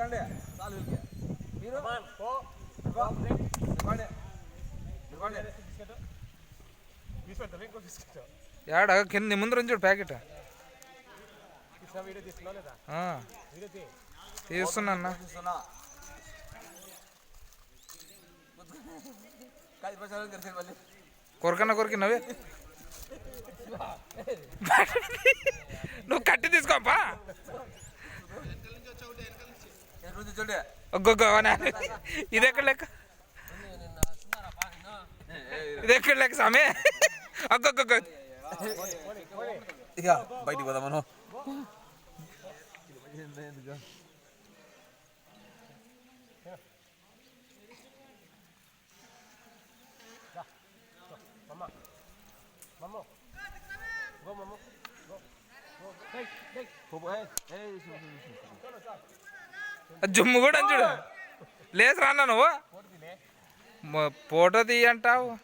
రండి చాలు. మీరు యాడ కింద ముందు చూడు ప్యాకెట్. తీస్తున్నా అన్న. కొరకన్న కొరికి నవ్వే నువ్వు కట్టి తీసుకోపా నేను రుచి చూడే ఒక్కొక్క ఇది ఎక్కడ లెక్క ఇది ఎక్కడ లెక్క సామే ఒక్కొక్క ఇక బయటికి పోదాం మనం మమ్మ మమ్మ గో మమ్మ గో గో డై డై జుమ్ము కూడా అని చూడు లేచి రాన్నా నువ్వు. ఫోటో తీయంటావు.